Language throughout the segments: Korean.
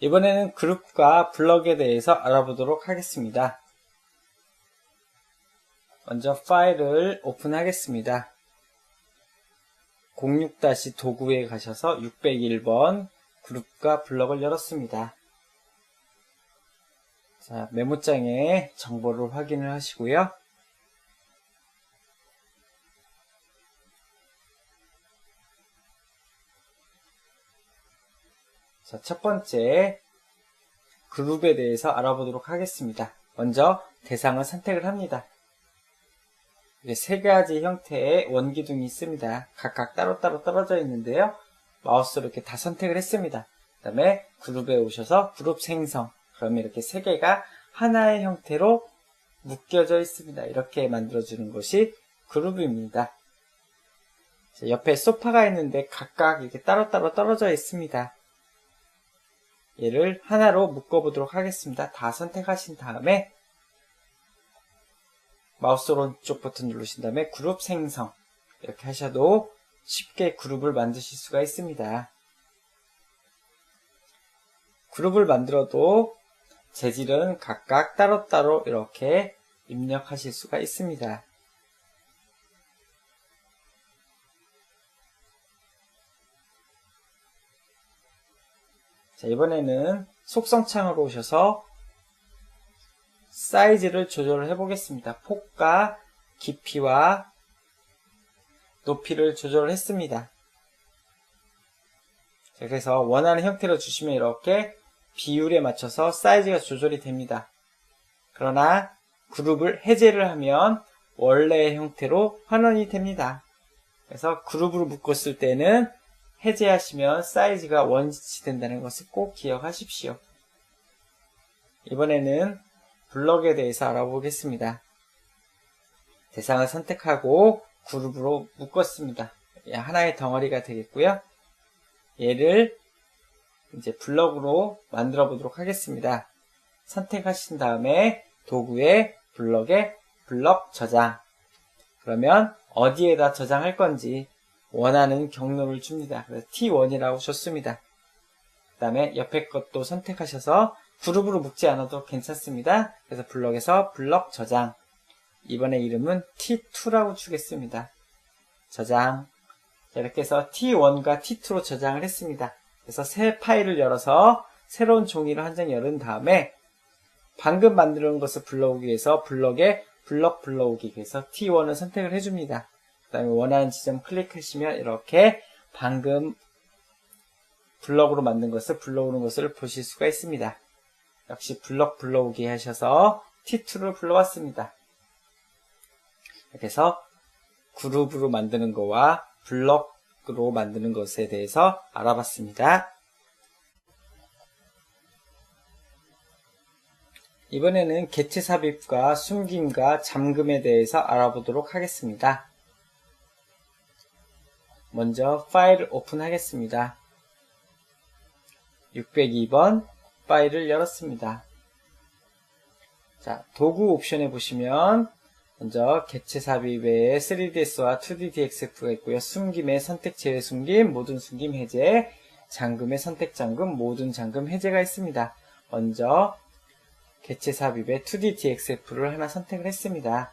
이번에는 그룹과 블럭에 대해서 알아보도록 하겠습니다. 먼저 파일을 오픈하겠습니다. 06-도구에 가셔서 601번 그룹과 블럭을 열었습니다. 자, 메모장에 정보를 확인을 하시고요. 자, 첫 번째 그룹에 대해서 알아보도록 하겠습니다. 먼저 대상을 선택을 합니다. 세 가지 형태의 원기둥이 있습니다. 각각 따로따로 떨어져 있는데요. 마우스로 이렇게 다 선택을 했습니다. 그 다음에 그룹에 오셔서 그룹 생성. 그러면 이렇게 세 개가 하나의 형태로 묶여져 있습니다. 이렇게 만들어주는 것이 그룹입니다. 옆에 소파가 있는데 각각 이렇게 따로따로 떨어져 있습니다. 얘를 하나로 묶어보도록 하겠습니다. 다 선택하신 다음에 마우스 오른쪽 버튼 누르신 다음에 그룹 생성 이렇게 하셔도 쉽게 그룹을 만드실 수가 있습니다. 그룹을 만들어도 재질은 각각 따로따로 이렇게 입력하실 수가 있습니다. 자, 이번에는 속성창으로 오셔서 사이즈를 조절을 해 보겠습니다. 폭과 깊이와 높이를 조절을 했습니다. 자, 그래서 원하는 형태로 주시면 이렇게 비율에 맞춰서 사이즈가 조절이 됩니다. 그러나 그룹을 해제를 하면 원래의 형태로 환원이 됩니다. 그래서 그룹으로 묶었을 때는 해제하시면 사이즈가 원위치 된다는 것을 꼭 기억하십시오. 이번에는 블럭에 대해서 알아보겠습니다. 대상을 선택하고 그룹으로 묶었습니다. 하나의 덩어리가 되겠고요. 얘를 이제 블럭으로 만들어 보도록 하겠습니다. 선택하신 다음에 도구에 블럭에 블럭 저장 그러면 어디에다 저장할 건지 원하는 경로를 줍니다. 그래서 T1이라고 줬습니다. 그 다음에 옆에 것도 선택하셔서 그룹으로 묶지 않아도 괜찮습니다. 그래서 블럭에서 블럭 저장 이번에 이름은 T2라고 주겠습니다. 저장 이렇게 해서 T1과 T2로 저장을 했습니다. 그래서 새 파일을 열어서 새로운 종이를 한 장 열은 다음에 방금 만들어 놓은 것을 불러오기 위해서 블럭에 블럭 불러오기 위해서 T1을 선택을 해줍니다. 그 다음에 원하는 지점 클릭하시면 이렇게 방금 블럭으로 만든 것을 불러오는 것을 보실 수가 있습니다. 역시 블럭 불러오기 하셔서 T2를 불러왔습니다. 이렇게 해서 그룹으로 만드는 거와 블럭으로 만드는 것에 대해서 알아봤습니다. 이번에는 개체 삽입과 숨김과 잠금에 대해서 알아보도록 하겠습니다. 먼저 파일을 오픈하겠습니다. 602번 파일을 열었습니다. 자, 도구 옵션에 보시면 먼저 개체 삽입 외에 3ds와 2d dxf가 있고요. 숨김의 선택 제외 숨김, 모든 숨김 해제, 잠금의 선택 잠금, 모든 잠금 해제가 있습니다. 먼저 개체 삽입에 2d dxf를 하나 선택을 했습니다.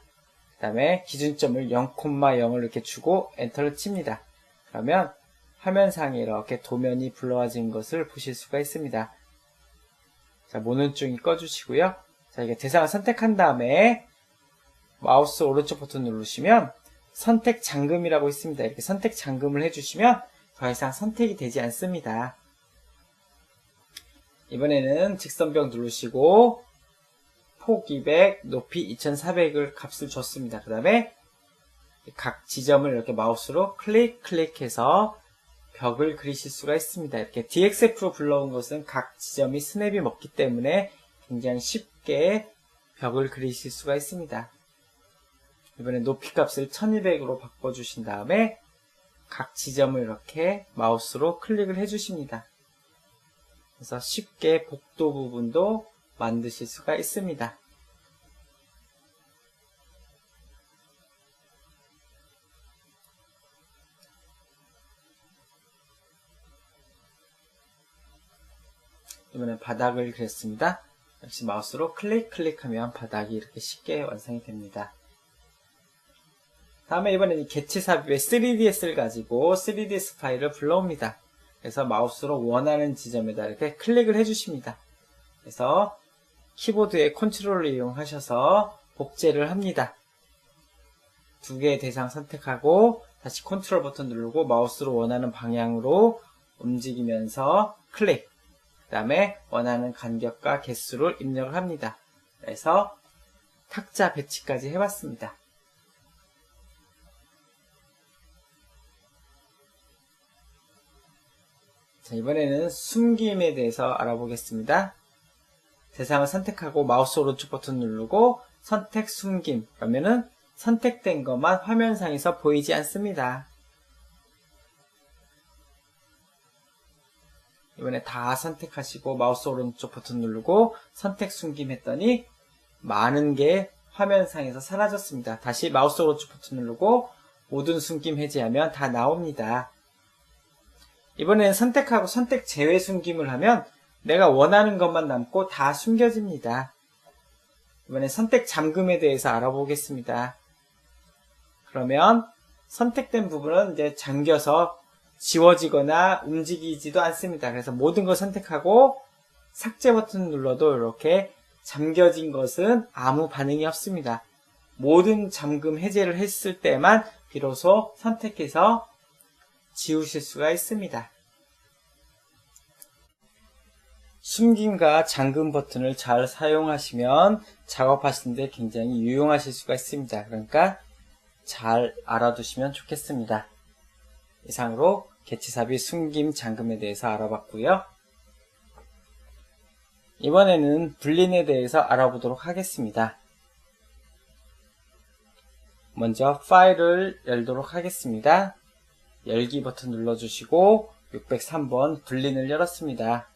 그 다음에 기준점을 0,0을 이렇게 주고 엔터를 칩니다. 그러면 화면상에 이렇게 도면이 불러와진 것을 보실 수가 있습니다. 자, 모눈증이 꺼주시고요. 자, 이게 대상을 선택한 다음에 마우스 오른쪽 버튼 누르시면 선택 잠금이라고 있습니다. 이렇게 선택 잠금을 해주시면 더 이상 선택이 되지 않습니다. 이번에는 직선벽 누르시고 폭 200, 높이 2400을 값을 줬습니다. 그 다음에 각 지점을 이렇게 마우스로 클릭 클릭해서 벽을 그리실 수가 있습니다. 이렇게 DXF로 불러온 것은 각 지점이 스냅이 먹기 때문에 굉장히 쉽게 벽을 그리실 수가 있습니다. 이번에 높이 값을 1200으로 바꿔주신 다음에 각 지점을 이렇게 마우스로 클릭을 해주십니다. 그래서 쉽게 복도 부분도 만드실 수가 있습니다. 바닥을 그렸습니다. 역시 마우스로 클릭 클릭하면 바닥이 이렇게 쉽게 완성이 됩니다. 다음에 이번엔 이 개치 삽입의 3DS를 가지고 3DS 파일을 불러옵니다. 그래서 마우스로 원하는 지점에다 이렇게 클릭을 해주십니다. 그래서 키보드의 컨트롤을 이용하셔서 복제를 합니다. 두 개의 대상 선택하고 다시 컨트롤 버튼 누르고 마우스로 원하는 방향으로 움직이면서 클릭 그 다음에 원하는 간격과 개수를 입력을 합니다. 그래서 탁자 배치까지 해봤습니다. 자, 이번에는 숨김에 대해서 알아보겠습니다. 대상을 선택하고 마우스 오른쪽 버튼 누르고 선택 숨김 그러면은 선택된 것만 화면상에서 보이지 않습니다. 이번에 다 선택하시고 마우스 오른쪽 버튼 누르고 선택 숨김 했더니 많은 게 화면상에서 사라졌습니다. 다시 마우스 오른쪽 버튼 누르고 모든 숨김 해제하면 다 나옵니다. 이번에는 선택하고 선택 제외 숨김을 하면 내가 원하는 것만 남고 다 숨겨집니다. 이번에 선택 잠금에 대해서 알아보겠습니다. 그러면 선택된 부분은 이제 잠겨서 지워지거나 움직이지도 않습니다. 그래서 모든 걸 선택하고 삭제 버튼 눌러도 이렇게 잠겨진 것은 아무 반응이 없습니다. 모든 잠금 해제를 했을 때만 비로소 선택해서 지우실 수가 있습니다. 숨김과 잠금 버튼을 잘 사용하시면 작업하시는데 굉장히 유용하실 수가 있습니다. 그러니까 잘 알아두시면 좋겠습니다. 이상으로 개치삽입 숨김 잠금에 대해서 알아봤고요. 이번에는 불린에 대해서 알아보도록 하겠습니다. 먼저 파일을 열도록 하겠습니다. 열기 버튼 눌러주시고 603번 불린을 열었습니다.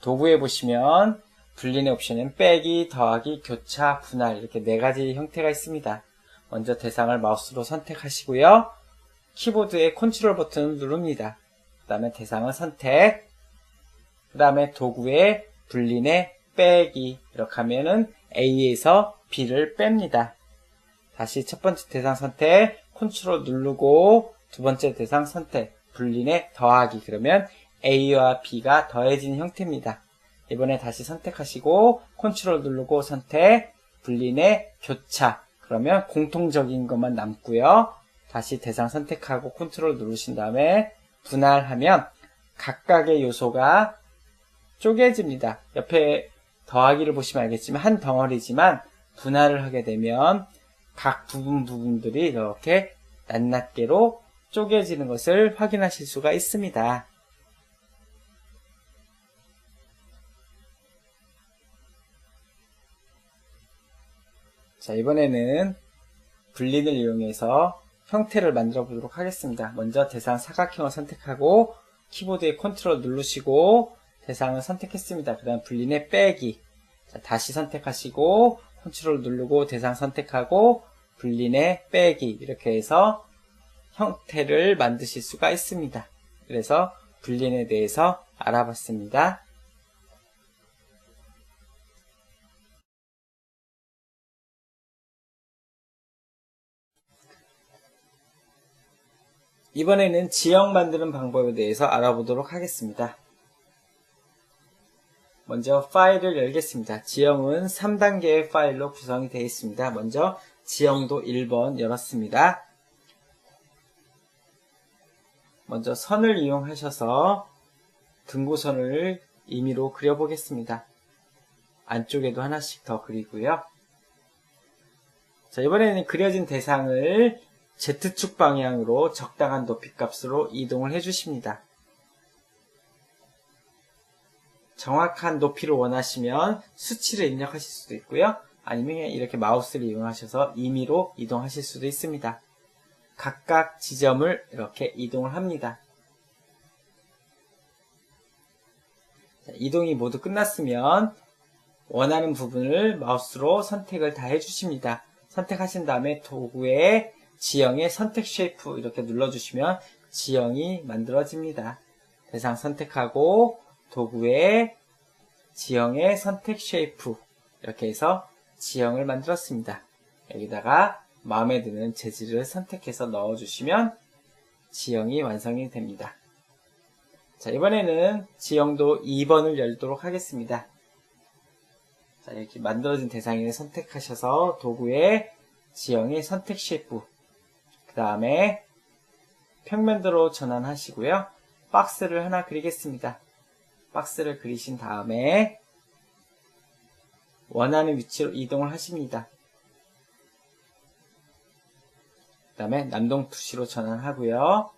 도구에 보시면 불린의 옵션은 빼기, 더하기, 교차, 분할 이렇게 네 가지 형태가 있습니다. 먼저 대상을 마우스로 선택하시고요. 키보드의 컨트롤 버튼을 누릅니다. 그 다음에 대상을 선택, 그 다음에 도구의 불린의 빼기 이렇게 하면은 A에서 B를 뺍니다. 다시 첫 번째 대상 선택, 컨트롤 누르고 두 번째 대상 선택, 불린의 더하기 그러면 A와 B가 더해진 형태입니다. 이번에 다시 선택하시고 컨트롤 누르고 선택, 불린의 교차 그러면 공통적인 것만 남고요. 다시 대상 선택하고 컨트롤 누르신 다음에 분할하면 각각의 요소가 쪼개집니다. 옆에 더하기를 보시면 알겠지만 한 덩어리지만 분할을 하게 되면 각 부분 부분들이 이렇게 낱낱개로 쪼개지는 것을 확인하실 수가 있습니다. 자, 이번에는 분린을 이용해서 형태를 만들어 보도록 하겠습니다. 먼저 대상 사각형을 선택하고 키보드의 컨트롤 누르시고 대상을 선택했습니다. 그 다음 분린의 빼기 자, 다시 선택하시고 컨트롤 누르고 대상 선택하고 분린의 빼기 이렇게 해서 형태를 만드실 수가 있습니다. 그래서 분린에 대해서 알아봤습니다. 이번에는 지형 만드는 방법에 대해서 알아보도록 하겠습니다. 먼저 파일을 열겠습니다. 지형은 3단계의 파일로 구성이 되어 있습니다. 먼저 지형도 1번 열었습니다. 먼저 선을 이용하셔서 등고선을 임의로 그려보겠습니다. 안쪽에도 하나씩 더 그리고요. 자, 이번에는 그려진 대상을 Z축 방향으로 적당한 높이 값으로 이동을 해주십니다. 정확한 높이를 원하시면 수치를 입력하실 수도 있고요. 아니면 이렇게 마우스를 이용하셔서 임의로 이동하실 수도 있습니다. 각각 지점을 이렇게 이동을 합니다. 이동이 모두 끝났으면 원하는 부분을 마우스로 선택을 다 해주십니다. 선택하신 다음에 도구에 지형의 선택 쉐이프 이렇게 눌러주시면 지형이 만들어집니다. 대상 선택하고 도구에 지형의 선택 쉐이프 이렇게 해서 지형을 만들었습니다. 여기다가 마음에 드는 재질을 선택해서 넣어주시면 지형이 완성이 됩니다. 자, 이번에는 지형도 2번을 열도록 하겠습니다. 자, 이렇게 만들어진 대상을 선택하셔서 도구에 지형의 선택 쉐이프 그 다음에 평면도로 전환하시고요. 박스를 하나 그리겠습니다. 박스를 그리신 다음에 원하는 위치로 이동을 하십니다. 그 다음에 남동 투시로 전환하고요.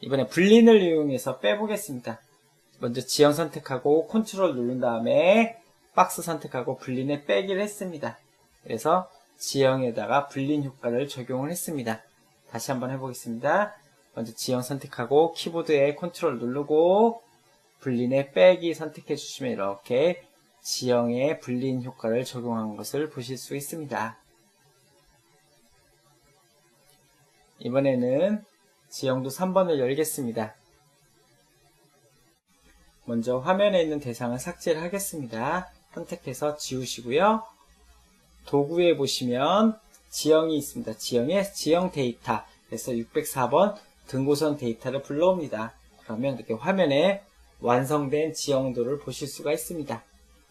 이번에 불린을 이용해서 빼보겠습니다. 먼저 지형 선택하고 컨트롤 누른 다음에 박스 선택하고 불린에 빼기를 했습니다. 그래서 지형에다가 불린 효과를 적용을 했습니다. 다시 한번 해보겠습니다. 먼저 지형 선택하고 키보드에 컨트롤 누르고 불린에 빼기 선택해 주시면 이렇게 지형에 불린 효과를 적용한 것을 보실 수 있습니다. 이번에는 지형도 3번을 열겠습니다. 먼저 화면에 있는 대상을 삭제를 하겠습니다. 선택해서 지우시고요. 도구에 보시면 지형이 있습니다. 지형에 지형 데이터 그래서 604번 등고선 데이터를 불러옵니다. 그러면 이렇게 화면에 완성된 지형도를 보실 수가 있습니다.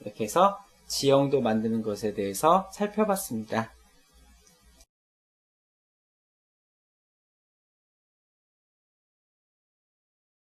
이렇게 해서 지형도 만드는 것에 대해서 살펴봤습니다.